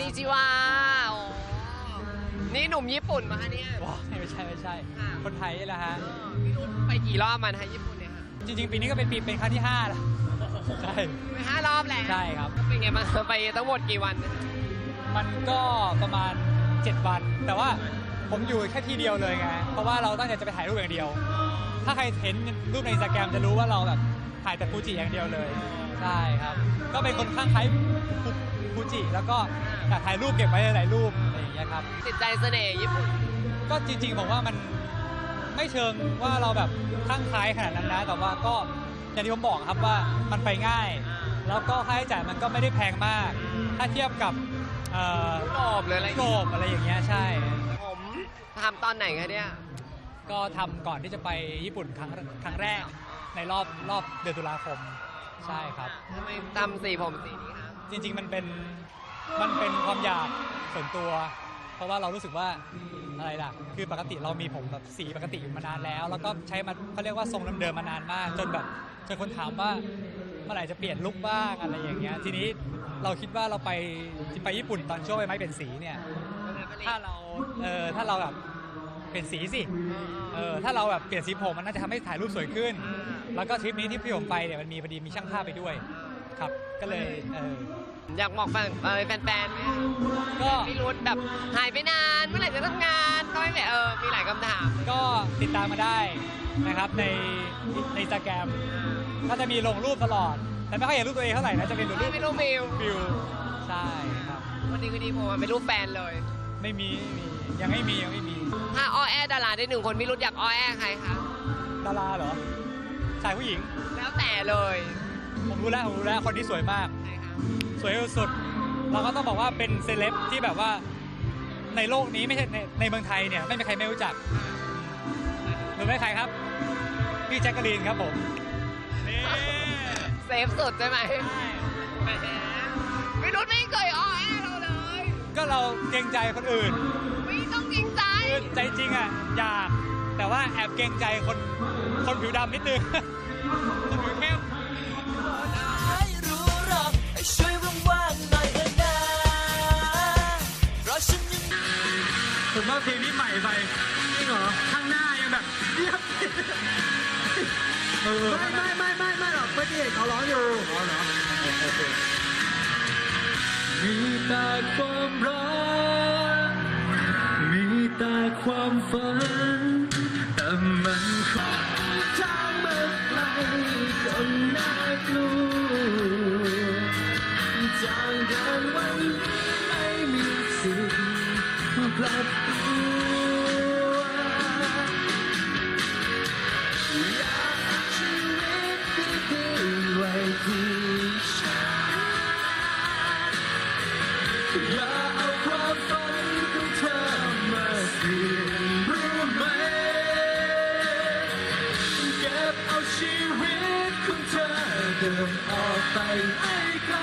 นิจิวานี่หนุ่มญี่ปุ่นมาเนี่ยไม่ใช่ไม่ใช่ คนไทยนี่แหละฮะพี่รุ่นไปกี่รอบมันฮะญี่ปุ่นเนี่ยฮะจริง ๆ ปีนี้ก็เป็นปีเป็นครั้งที่5แล้วใช่ ไปห้ารอบแล้วใช่ครับเป็นไงบ้างไปทั้งหมดกี่วันมันก็ประมาณ 7 วัน แต่ว่าผมอยู่แค่ที่เดียวเลยไง เพราะว่าเราตั้งใจจะไปถ่ายรูปอย่างเดียว ถ้าใครเห็นรูปในสแกมจะรู้ว่าเราแบบถ่ายแต่ฟูจิอย่างเดียวเลย ใช่ครับ ก็เป็นคนข้างใคร ฟูจิ แล้วก็อยากถ่ายรูปเก็บไว้หลายๆรูปอะไรอย่างเงี้ยครับ ติดใจเสน่ห์ญี่ปุ่น ก็จริงๆผมว่ามันไม่เชิงว่าเราแบบคลั่งไคล้ขนาดนั้นนะ แต่ว่าก็อย่างที่ผมบอกครับว่ามันไปง่าย แล้วก็ค่าใช้จ่ายมันก็ไม่ได้แพงมาก ถ้าเทียบกับเอ่อยุโรปหรืออะไรยุโรปอะไรอย่างเงี้ยใช่ ผมทำตอนไหนคะเนี่ย ก็ทำก่อนที่จะไปญี่ปุ่นครั้งครั้งแรกในรอบรอบเดือนตุลาคม ใช่ครับทำไมทำสีผมสีนี้คะ จริง ๆ มันเป็นมันเป็นความอยากส่วนตัว เพราะว่าเรารู้สึกว่าอะไรล่ะ คือปกติเรามีผมแบบสีปกติอยู่มานานแล้ว แล้วก็ใช้มาเขาเรียกว่าทรงเดิมๆมานานมาก จนแบบจนคนถามว่าเมื่อไหร่จะเปลี่ยนลุคบ้างอะไรอย่างเงี้ยทีนี้เราคิดว่าเราไปไปญี่ปุ่นตอนช่วงใบไม้เปลี่ยนสีเนี่ยถ้าเราเออถ้าเราแบบเปลี่ยนสีสิเออถ้าเราแบบเปลี่ยนสีผมมันน่าจะทำให้ถ่ายรูปสวยขึ้น แล้วก็ทริปนี้ที่พี่ผมไปเนี่ยมันมีพอดีมีช่างภาพไปด้วย ครับก็เลยเอออยากบอกแฟนอะไรแฟนๆไหมคะก็พี่รุธแบบหายไปนานเมื่อไหร่จะทำงานก็ไม่แบบเออมีหลายคำถามก็ติดตามมาได้นะครับในในสแกรมก็จะมีลงรูปตลอด แต่ไม่ค่อยเห็นรูปตัวเองเท่าไหร่นะจะเป็นรูปไม่รู้มิววิวใช่ครับวันนี้วันนี้ผมมาเป็นรูปแฟนเลย ไม่มีไม่มียังไม่มียังไม่มีถ้าอ้อแอดาราได้หนึ่งคนพี่รุธอยากอ้อแอใครคะดาราเหรอชายผู้หญิงแล้วแต่เลย ผมรู้แล้วผมรู้แล้วคนที่สวยมากใครคะสวยสุดๆเราก็ต้องบอกว่าเป็นเซเลบที่แบบว่าในโลกนี้ไม่ใช่ในในเมืองไทยเนี่ยไม่มีใครไม่รู้จักรู้ไหมใครครับ พี่แจ็คกะลีนครับผมนี่เซฟสุดใช่ไหมแหมพี่รุธไม่เคยอ้อแอเราเลย ก็เราเกรงใจคนอื่นไม่ต้องจริงใจคือใจจริงอะอยากแต่ว่าแอบเกรงใจคนคนผิวดำนิดนึงคนผิวเข้มไม่รู้หรอกให้ ช่วยว่างๆหน่อยเถอะนะเพราะฉันยังผมว่าเพลงนี้ใหม่ไปจริงเหรอข้างหน้ายังแบบเรียบไม่ไม่ไม่ไม่ไม่หรอกเมื่อกี้เขาร้องอยู่อ๋อเหรอมีแต่ความรักมีแต่ความฝันแต่มันานวันนี้ไม่มีสิทธิ์กลับตัวอยากเอาชีวิตดีๆไว้ที่ฉันอย่าเอาความฝันของเธอมาเสี่ยงรู้ไหมเก็บเอาชีวิตของเธอเดินออกไปให้ไกล